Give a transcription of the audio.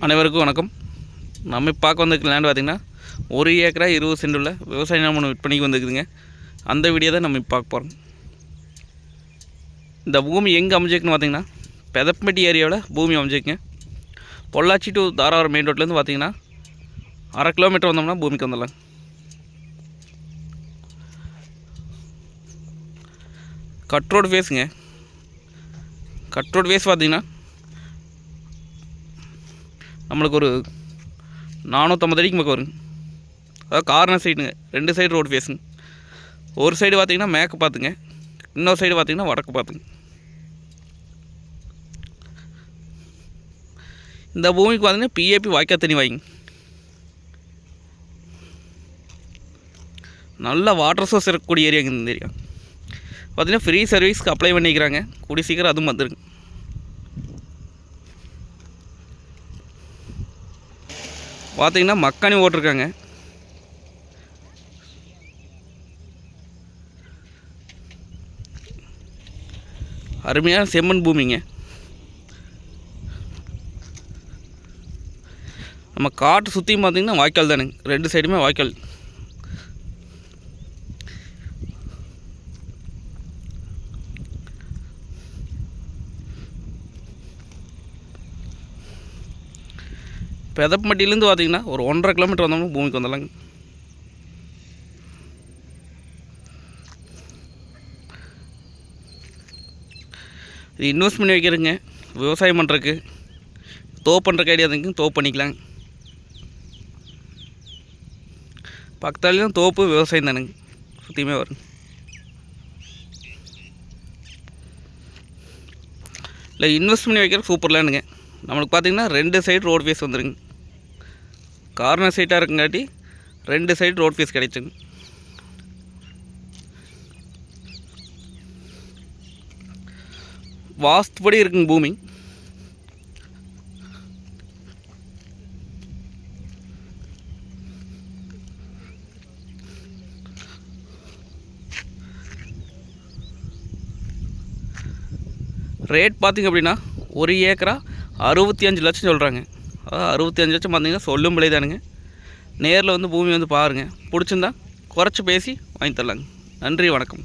அனைவருக்கும் வணக்கம். நம்ம பார்க்க வந்திருக்க லேண்ட் பார்த்திங்கன்னா ஒரு ஏக்கரா இருபது சென்ட் உள்ள விவசாய நிலமனம் விற்பனைக்கு வந்துருக்குதுங்க. அந்த வீடியோ தான் நம்ம பார்க்க போகிறோம் இந்த பூமி எங்கே அமைஞ்சிருக்குன்னு பார்த்திங்கன்னா பெதப்பட்டி ஏரியாவில் பூமி அமைஞ்சிருக்குங்க. பொள்ளாச்சி டு தாராவரம் மெயின் ரோட்லேருந்து பார்த்தீங்கன்னா அரை கிலோமீட்டர் வந்தோம்னா பூமிக்கு வந்துடலாம் கட் ரோடு ஃபேஸுங்க கட் ரோடு ஃபேஸ் பார்த்தீங்கன்னா நம்மளுக்கு ஒரு நானூற்றம்பது அடிக்கு பக்கம் வருங்க. அதாவது கார்னர் சைடுங்க ரெண்டு சைடு ரோடு ஃபேஸுங்க ஒரு சைடு பார்த்தீங்கன்னா மேற்கு பார்த்துங்க. இன்னொரு சைடு பார்த்தீங்கன்னா வடக்கு பார்த்துங்க. இந்த பூமிக்கு பார்த்தீங்கன்னா பிஏபி வாய்க்கா தண்ணி வாங்கிங்க நல்ல வாட்டர் சோர்ஸ் இருக்கக்கூடிய ஏரியாங்க இந்த ஏரியா பார்த்தீங்கன்னா ஃப்ரீ சர்வீஸ்க்கு அப்ளை பண்ணிக்கிறாங்க. கூடி சீக்கிரம் அதுவும் வந்துருங்க. பார்த்தீங்கன்னா மக்கானி ஓட்டிருக்காங்க. அருமையான செம்மண் பூமிங்க. நம்ம காட்டு சுற்றியும் பார்த்தீங்கன்னா வாய்க்கால் தானுங்க. ரெண்டு சைடுமே வாய்க்கால். பெதப்பட்டிலேருந்து பார்த்தீங்கன்னா ஒரு ஒன்றரை கிலோமீட்டர் வந்தோம்னா பூமிக்கு வந்துடலாங்க. இது இன்வெஸ்ட் பண்ணி வைக்கிறதுங்க. விவசாயம் பண்ணுறதுக்கு தோப் பண்ணுறக்கு ஐடியா இருந்துங்க பண்ணிக்கலாங்க. பக்கத்தாலேயும் தோப்பு விவசாயம் தானுங்க. சுற்றியுமே வருங்க. இல்லை இன்வெஸ்ட் பண்ணி வைக்கிற சூப்பர்லானுங்க நம்மளுக்கு பார்த்தீங்கன்னா ரெண்டு சைடு ரோட் ஃபேஸ் வந்துருங்க. கார்னர் சைட்டாக இருக்குங்காட்டி ரெண்டு சைடு ரோட் ஃபேஸ் கிடைச்சுங்க. வாஸ்துபடி இருக்குங்க பூமி. ரேட் பார்த்திங்க அப்படின்னா ஒரு ஏக்கரா அறுபத்தி அஞ்சு லட்சம் சொல்கிறாங்க அதாவது அறுபத்தி அஞ்சு லட்சம் பார்த்தீங்கன்னா சொல்லும் விலை தானுங்க. நேரில் வந்து பூமி வந்து பாருங்கள் பிடிச்சிருந்தா குறைச்சி பேசி வாங்கி தரலாங்க. நன்றி வணக்கம்.